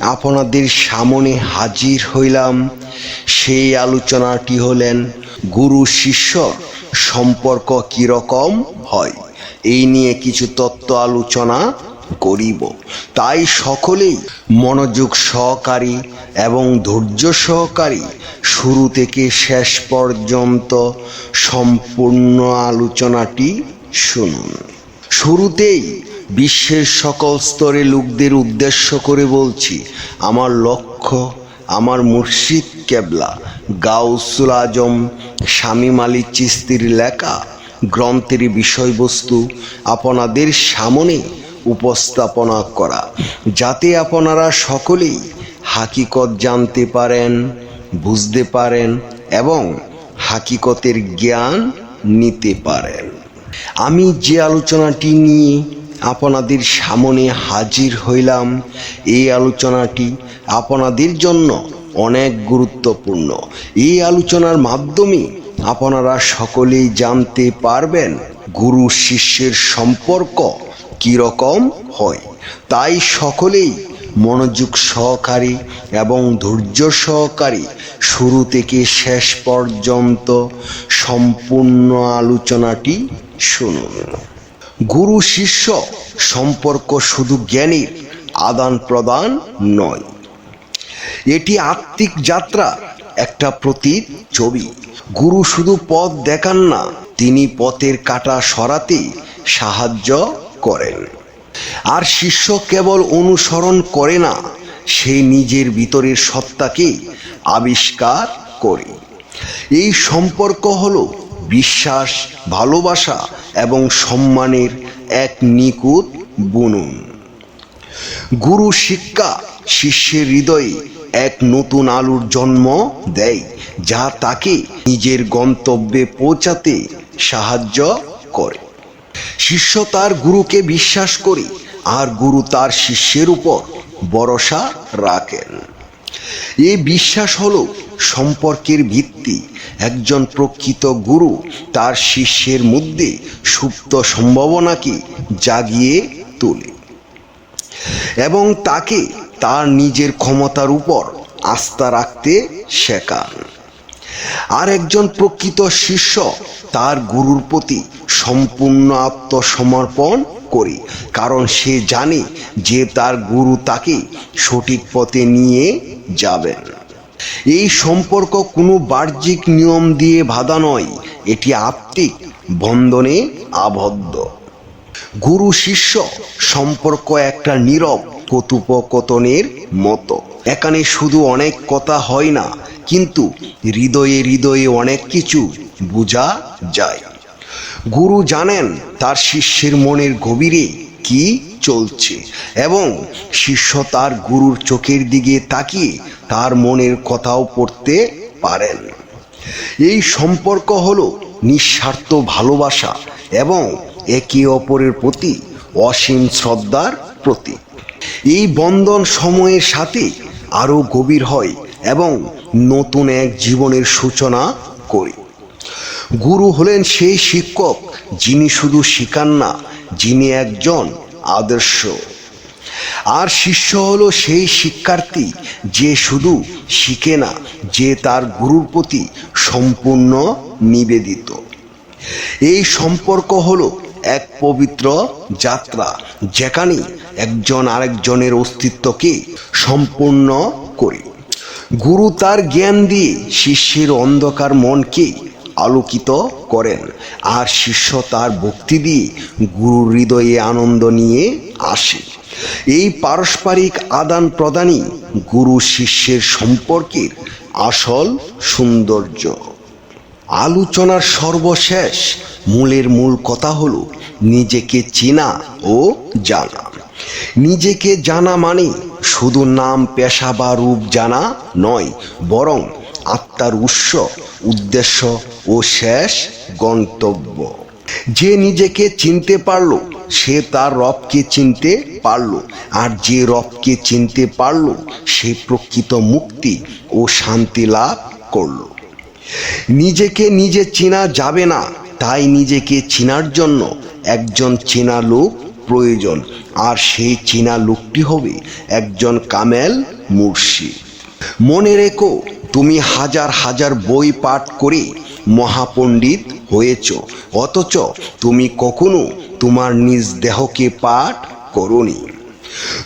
আপনাদের সামনে হাজির হইলাম। সেই আলোচনাটি হলেন, গুরু শিষ্য, সম্পর্ক কীরকম হয়? এই নিয়ে কিছু তত্ত্ব আলোচনা করিব। তাই সকলেই মনোযোগ সহকারী এবং ধৈর্য সহকারী শুরু থেকে শেষ পর্যন্ত সম্পূর্ণ আলোচনাটি শুনুন। শুরুতেই বিশ্বের সকল স্তরে লোকদের উদ্দেশ্য করে বলছি, আমার লক্ষ্য, আমার মুর্শিদ কেবলা, গাউসুল আজম, শামীম আলী চিস্তির লেখা গ্রন্থের বিষয়বস্তু আপনাদের সামনে উপস্থাপনা করা, যাতে আপনারা সকলেই হাকিকত জানতে পারেন, বুঝতে পারেন এবং হাকিকতের জ্ঞান নিতে পারেন। আমি যে আলোচনাটি নিয়ে আপনাদের সামনে হাজির হইলাম। এই আলোচনাটি আপনাদের জন্য অনেক গুরুত্বপূর্ণ। এই আলোচনার মাধ্যমে আপনারা সকলেই জানতে পারবেন গুরু শিষ্যের সম্পর্ক কীরকম হয়। তাই সকলেই মনোযোগ সহকারী এবং ধৈর্য সহকারী শুরু থেকে শেষ পর্যন্ত সম্পূর্ণ আলোচনাটি শুনুন। গুরু শিষ্য সম্পর্ক শুধু জ্ঞানের আদান প্রদান নয়। এটি আত্মিক যাত্রা একটা প্রতীক ছবি। গুরু শুধু পথ দেখান না, তিনি পথের কাটা সরাতে সাহায্য করেন। আর শিষ্য কেবল অনুসরণ করে না, সে নিজের ভিতরের সত্তাকে আবিষ্কার করে। এই সম্পর্ক হলো বিশ্বাস, ভালোবাসা এবং সম্মানের এক নিকুত বুনুন। গুরু শিক্ষা শিষ্যের হৃদয়ে এক নতুন আলুর জন্ম দেয়, যা তাকে নিজের গন্তব্যে পৌঁছাতে সাহায্য করে। শিষ্য তার গুরুকে বিশ্বাস করে, আর গুরু তার শিষ্যের উপর ভরসা রাখেন। এই বিশ্বাস হলো সম্পর্কের ভিত্তি। একজন প্রকৃত গুরু তার শিষ্যের মধ্যে সুপ্ত সম্ভাবনাকে জাগিয়ে তোলে এবং তাকে তার নিজের ক্ষমতার উপর আস্থা রাখতে শেখান। আর একজন প্রকৃত শিষ্য তার গুরুর প্রতি সম্পূর্ণ আত্মসমর্পণ করে, কারণ সে জানে যে তার গুরু তাকে সঠিক পথে নিয়ে যাবেন এই সম্পর্ক কোনো বাহ্যিক নিয়ম দিয়ে বাধা নয়, এটি আত্মিক, বন্ধনে আবদ্ধ। গুরু শিষ্য সম্পর্ক একটা নীরব কতুপকতনের মতো। এখানে শুধু অনেক কথা হয় না, কিন্তু হৃদয়ে হৃদয়ে অনেক কিছু বোঝা যায়। গুরু জানেন তার শিষ্যের মনের গভীরে কি চলছে এবং শিষ্য তার গুরুর চোখের দিকে তাকিয়ে তার মনের কথাও পড়তে পারেন। এই সম্পর্ক হল নিঃস্বার্থ ভালোবাসা এবং একে অপরের প্রতি অসীম শ্রদ্ধার প্রতীক। এই বন্ধন সময়ের সাথে আরও গভীর হয় এবং নতুন এক জীবনের সূচনা করে। গুরু হলেন সেই শিক্ষক যিনি শুধু শিখান না, যিনি একজন আদর্শ। আর শিষ্য হলো সেই শিক্ষার্থী যে শুধু শিখে না, যে তার গুরুর প্রতি সম্পূর্ণ নিবেদিত। এই সম্পর্ক হলো এক পবিত্র যাত্রা, যেখানে একজন আরেকজনের অস্তিত্বকে সম্পূর্ণ করে। গুরু তার জ্ঞান দিয়ে শিষ্যের অন্ধকার মনকে আলোকিত করেন। আর শিষ্য তার ভক্তি দিয়ে গুরুর হৃদয়ে আনন্দ নিয়ে আসে। এই পারস্পরিক আদান প্রদানই গুরু শিষ্যের সম্পর্কের আসল সৌন্দর্য। আলোচনার সর্বশেষ মূলের মূল কথা হলো নিজেকে চেনা ও জানা। নিজেকে জানা মানে শুধু নাম, পেশা বা রূপ জানা নয়, বরং আত্মার উৎস, উদ্দেশ্য ও শেষ গন্তব্য। যে নিজেকে চিনতে পারল, সে তার রবকে চিনতে পারল। আর যে রবকে চিনতে পারল, সে প্রকৃত মুক্তি ও শান্তি লাভ করল। নিজেকে নিজে চেনা যাবে না, তাই নিজেকে চেনার জন্য একজন চেনা লোক প্রয়োজন। আর সেই চেনা লোকটি হবে একজন কামেল মুর্শিদ। মনে রেখো তুমি হাজার হাজার বই পাঠ করে মহাপণ্ডিত হয়েছ। অথচ তুমি কখনো তোমার নিজ দেহকে পাঠ করনি।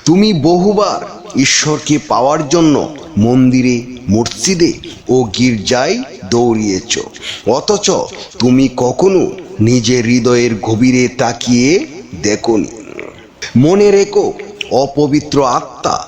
তুমি বহুবার ঈশ্বরকে পাওয়ার জন্য মন্দিরে, মসজিদে ও গির্জায় দৌড়িয়েছ। অথচ তুমি কখনো নিজের হৃদয়ের গভীরে তাকিয়ে দেখনি। মনে রেখো, অপবিত্র আত্মা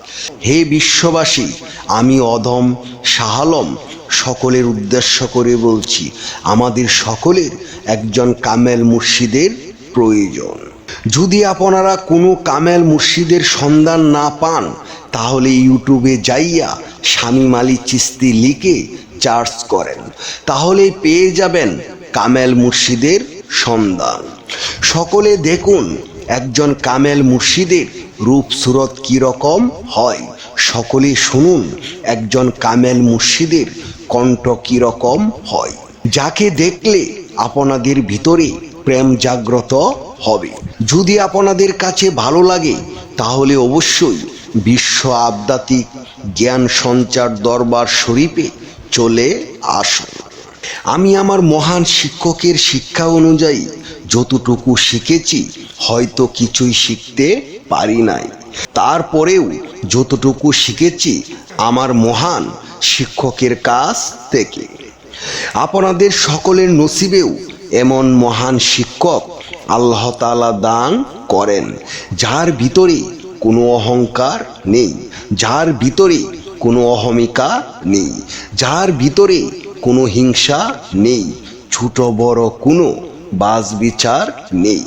হে বিশ্ববাসী, আমি অধম শাহালম সকলের উদ্দেশ্য করে বলছি, আমাদের সকলের একজন কামেল মুর্শিদের প্রয়োজন। যদি আপনারা কোনো কামেল মুর্শিদের সন্ধান না পান, তাহলে ইউটিউবে যাইয়া স্বামী মালি চিস্তি লিখে চার্জ করেন। তাহলে পেয়ে যাবেন কামেল মুর্শিদের সন্ধান। সকলে দেখুন, একজন কামেল মুর্শিদের রূপ সুরত কীরকম হয়? সকলে শুনুন, একজন কামেল মুর্শিদের কণ্ঠ কীরকম হয়? যাকে দেখলে আপনাদের ভিতরে প্রেম জাগ্রত হবে। যদি আপনাদের কাছে ভালো লাগে, তাহলে অবশ্যই বিশ্ব আবদাতিক জ্ঞান সঞ্চার দরবার শরীফে চলে আসুন। আমি আমার মহান শিক্ষকের শিক্ষা অনুযায়ী যতটুকু শিখেছি, হয়তো কিছুই শিখতে পারি নাই। তারপরেও যতটুকু শিখেছি আমার মহান শিক্ষকের কাছ থেকে। আপনাদের সকলের নসিবেও এমন মহান শিক্ষক আল্লাহ তালা দান করেন, যার ভিতরে কোনো অহংকার নেই, যার ভিতরে কোনো অহমিকা নেই, যার ভিতরে কোনো হিংসা নেই, ছোট বড় কোনো বাজ বিচার নেই।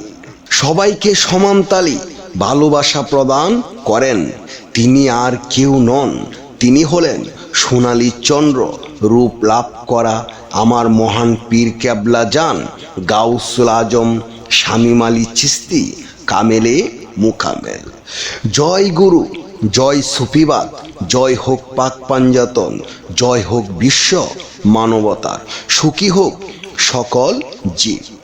সবাইকে সমান তালে ভালোবাসা প্রদান করেন। তিনি আর কেউ নন। তিনি হলেন সোনালী চন্দ্র। রূপ লাভ করা আমার মহান পীর ক্যাবলা যান গাউসুল আজম, শামিম আলী চিস্তি, কামেলে মুকামেল। জয় গুরু, জয় সুফিবাদ, জয় হোক পাক পাঞ্জাতন, জয় হোক বিশ্ব মানবতার। সুখী হোক সকল জীব।